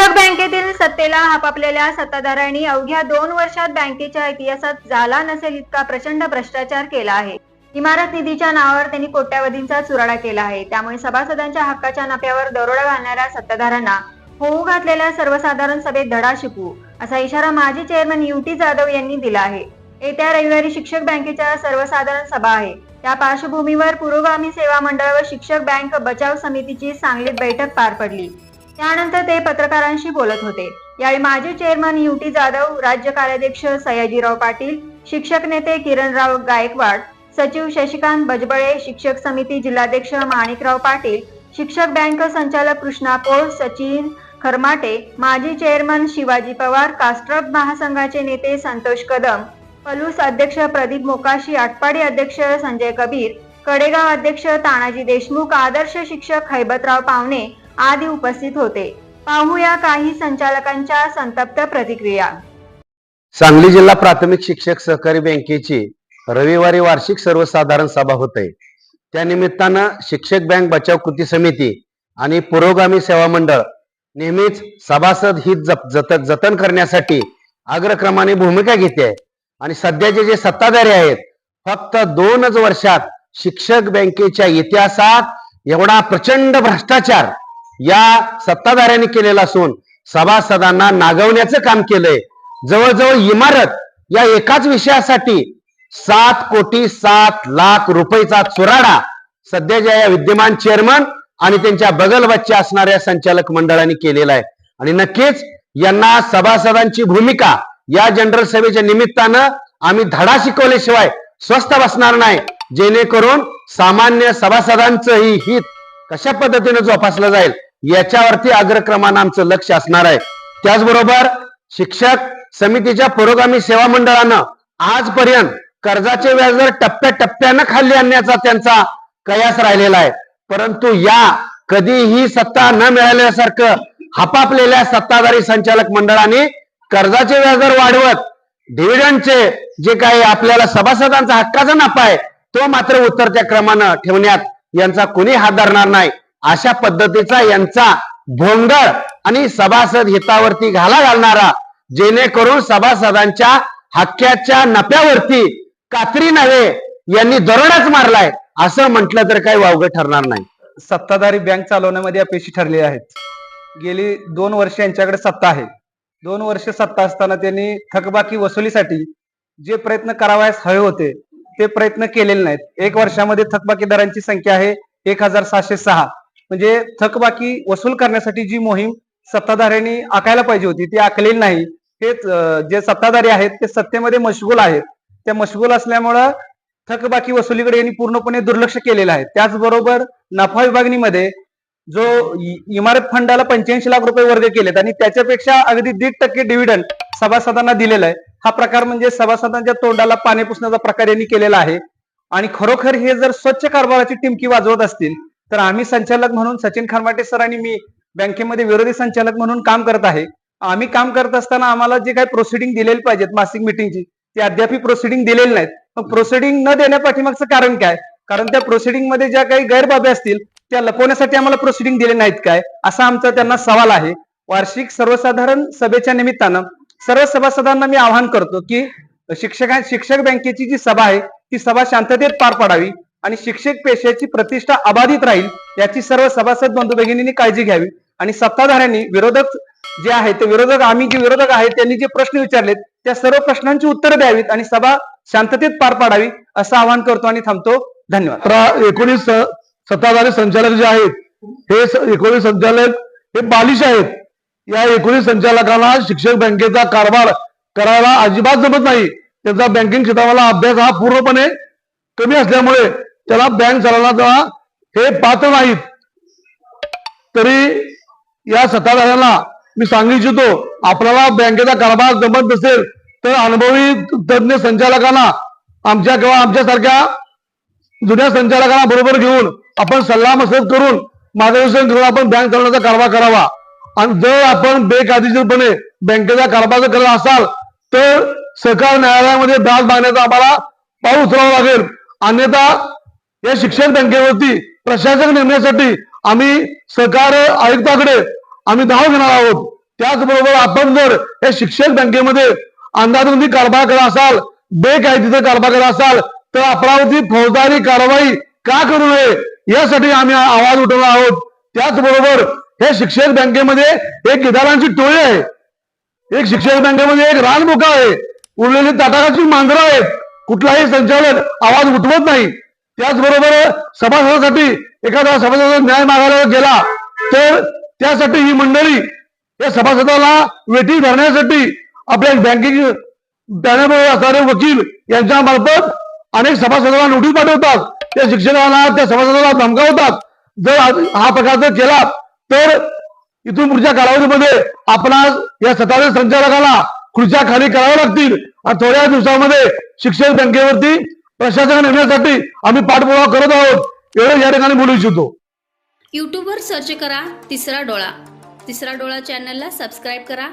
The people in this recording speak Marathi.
शिक्षक बँकेतील सत्तेला हापापलेल्या सत्ताधाऱ्यांनी अवघ्या दोन वर्षात बँकेच्या इतिहासात झाला नसेल इतका प्रचंड भ्रष्टाचार केला आहे. इमारत निधीच्या नावावर त्यांनी कोट्यावधींचा चुराडा केला आहे. त्यामुळे सभासदांच्या हक्काच्या नफ्यावर दरोडा घालणाऱ्या सत्ताधाऱ्यांना होऊ घातलेल्या सर्वसाधारण सभेत धडा शिकवू असा इशारा माजी चेअरमन युटी जाधव यांनी दिला आहे. येत्या रविवारी शिक्षक बँकेच्या सर्वसाधारण सभा आहे. त्या पार्श्वभूमीवर पुरोगामी सेवा मंडळ व शिक्षक बँक बचाव समितीची सांगलीत बैठक पार पडली. त्यानंतर ते पत्रकारांशी बोलत होते. यावेळी माजी चेअरमन युटी जाधव राज्य कार्याध्यक्ष सयाजीराव पाटील शिक्षक नेते किरणराव गायकवाड सचिव शशिकांत बजबळे शिक्षक समिती जिल्हाध्यक्ष माणिकराव पाटील शिक्षक बँक संचालक कृष्णा पोळ सचिन खरमाटे माजी चेअरमन शिवाजी पवार कास्ट्रब महासंघाचे नेते संतोष कदम पलूस अध्यक्ष प्रदीप मोकाशी आटपाडी अध्यक्ष संजय कबीर कडेगाव अध्यक्ष तानाजी देशमुख आदर्श शिक्षक हैबतराव पावणे आदी उपस्थित होते. पाहूया काही संचालकांच्या संतप्त प्रतिक्रिया. सांगली जिल्हा प्राथमिक शिक्षक सहकारी बँकेची रविवारी वार्षिक सर्वसाधारण सभा होते. त्या निमित्तानं शिक्षक बँक बचाव कृती समिती आणि पुरोगामी सेवा मंडळ नेहमीच सभासद हित जप- जत- जतन करण्यासाठी अग्रक्रमाने भूमिका घेते आहे आणि सध्याचे जे सत्ताधारी आहेत फक्त दोनच वर्षात शिक्षक बँकेच्या इतिहासात एवढा प्रचंड भ्रष्टाचार या सत्ताधाऱ्यांनी केलेला असून सभासदांना नागवण्याचं काम केलंय. जवळजवळ इमारत या एकाच विषयासाठी सात कोटी सात लाख रुपयेचा चुराडा सध्याच्या या विद्यमान चेअरमन आणि त्यांच्या बगलबच्चे असणाऱ्या संचालक मंडळाने केलेला आहे. आणि नक्कीच यांना सभासदांची भूमिका या जनरल सभेच्या निमित्तानं आम्ही धडा शिकवल्याशिवाय स्वस्थ बसणार नाही. जेणेकरून सामान्य सभासदांचंही हित कशा पद्धतीने जोपासलं जाईल? याच्यावरती अग्रक्रमानं आमचं लक्ष असणार आहे. त्याचबरोबर शिक्षक समितीच्या पुरोगामी सेवा मंडळानं आजपर्यंत कर्जाचे व्याजदर टप्प्याटप्प्यानं खाली आणण्याचा त्यांचा कयास राहिलेला आहे. परंतु या कधीही सत्ता न मिळाल्यासारखं हपापलेल्या सत्ताधारी संचालक मंडळाने कर्जाचे व्याजदर वाढवत डिव्हिडंडचे जे काही आपल्याला सभासदांचा हक्काचा नफा आहे तो मात्र उतरत्या क्रमानं ठेवण्यात यांचा कुणी हात धरणार नाही. अशा पद्धतीचा यांचा भोंगळ आणि सभासद हितावरती घाला घालणारा जेणेकरून सभासदांच्या हक्क्याच्या नफ्यावरती कात्री नव्हे यांनी दरोडाच मारलाय असं म्हटलं तर काही वावगं ठरणार नाही. सत्ताधारी बँक चालवण्यामध्ये अपयशी ठरले आहेत. गेली दोन वर्ष यांच्याकडे सत्ता आहे. दोन वर्ष सत्ता असताना त्यांनी थकबाकी वसुलीसाठी जे प्रयत्न करावयास हवे होते ते प्रयत्न केलेले नाहीत. एक वर्षामध्ये थकबाकीदारांची संख्या आहे एक हजार सहाशे सहा. म्हणजे थकबाकी वसूल करण्यासाठी जी मोहीम सत्ताधाऱ्यांनी आखायला पाहिजे होती ती आखलेली नाही. हेच जे सत्ताधारी आहेत ते सत्तेमध्ये मशगूल आहेत. त्या मशगूल असल्यामुळं थकबाकी वसुलीकडे यांनी पूर्णपणे दुर्लक्ष केलेलं आहे. त्याचबरोबर नफा विभागणीमध्ये जो इमारत फंडाला पंच्याऐंशी लाख रुपये वर्ग केलेत आणि त्याच्यापेक्षा अगदी दीड टक्के डिव्हिडंड सभासदांना दिलेला आहे. हा प्रकार म्हणजे सभासदांच्या तोंडाला पाणी पुसण्याचा प्रकार यांनी केलेला आहे. आणि खरोखर हे जर स्वच्छ कारभाराची टिमकी वाजवत असतील तर आम्ही संचालक म्हणून सचिन खारमाटे सर आणि मी बँकेमध्ये विरोधी संचालक म्हणून काम करत आहे. आम्ही काम करत असताना आम्हाला जे काही प्रोसिडिंग दिलेली पाहिजेत मासिक मिटिंगची ती अद्याप प्रोसिडिंग दिलेली नाहीत. मग प्रोसिडिंग न देण्यापाठीमागचं कारण काय? कारण त्या प्रोसिडिंगमध्ये ज्या काही गैरबाबी असतील त्या लपवण्यासाठी आम्हाला प्रोसिडिंग दिले नाहीत काय? असा आमचा त्यांना सवाल आहे. वार्षिक सर्वसाधारण सभेच्या निमित्तानं सर्व सभासदांना मी आवाहन करतो की शिक्षक शिक्षक बँकेची जी सभा आहे ती सभा शांततेत पार पाडावी. आणि शिक्षक पेशाची प्रतिष्ठा अबाधित राहील याची सर्व सभासद बंधू भगिनींनी काळजी घ्यावी. आणि सत्ताधाऱ्यांनी विरोधक जे आहेत ते विरोधक आम्ही जे विरोधक आहेत त्यांनी जे प्रश्न विचारलेत त्या सर्व प्रश्नांची उत्तरं द्यावीत आणि सभा शांततेत पार पाडावी असं आवाहन करतो आणि थांबतो. धन्यवाद. एकोणीस सत्ताधारी संचालक जे आहेत हे एकोणीस संचालक हे बालिश आहेत. या एकोणीस संचालकांना शिक्षक बँकेचा कारभार करायला अजिबात जमत नाही. त्यांचा बँकिंग क्षेत्राला अभ्यास हा पूर्णपणे कमी असल्यामुळे त्याला बँक चालवण्याचा हे पात्र नाहीत. तरी या सत्ताधाऱ्यांना मी सांगू इच्छितो आपल्याला बँकेचा कारभार जमत नसेल तर अनुभवी तज्ञ संचालकांना आमच्या किंवा आमच्यासारख्या जुन्या संचालकांना बरोबर घेऊन आपण सल्ला मसलत करून मार्गदर्शन करून आपण बँक चालवण्याचा कारभार करावा. आणि जर आपण बेकायदेशीरपणे बँकेचा कारभार जर करत असाल तर सरकार न्यायालयामध्ये दाद मागण्याचा आम्हाला पाऊस उचलावा लागेल. अन्यथा या शिक्षण बँकेवरती प्रशासक नेमण्यासाठी आम्ही सहकार आयुक्ताकडे आम्ही धाव घेणार आहोत. त्याचबरोबर आपण जर या शिक्षक बँकेमध्ये अंदाधुंदी कारभार करत असाल बेकायदेशीर कारभार करत असाल तर आपल्यावरती फौजदारी कारवाई का करू नये यासाठी आम्ही आवाज उठवणार आहोत. त्याचबरोबर हे शिक्षक बँकेमध्ये एक गिधारांची टोळी आहे. एक शिक्षक बँकेमध्ये एक रानमुका आहे. उरलेली ताटाकाची मांजरं आहेत. कुठलाही संचालक आवाज उठवत नाही. त्याचबरोबर सभासदासाठी एखादा सभासद न्याय मागायला गेला तर त्यासाठी ही मंडळी या सभासदाला वेठी धरण्यासाठी आपल्या बँकिंग बॅनरमध्ये असणारे वकील यांच्या मार्फत अनेक सभासदाला नोटीस पाठवतात. त्या शिक्षकांना त्या सभासदाला धमकावतात. जर हा प्रकार जर केला तर इथून पुढच्या कालावधीमध्ये आपणास या सत्ताधारी संचालकाला खुर्च्या खाली कराव्या लागतील. आणि थोड्या दिवसामध्ये शिक्षक बँकेवरती प्रशासन नेण्यासाठी आम्ही पाठपुरावा करत आहोत. एवढं या ठिकाणी बोलू इच्छितो. यूट्यूबवर सर्च करा तिसरा डोळा. तिसरा डोळा चॅनलला सबस्क्राईब करा.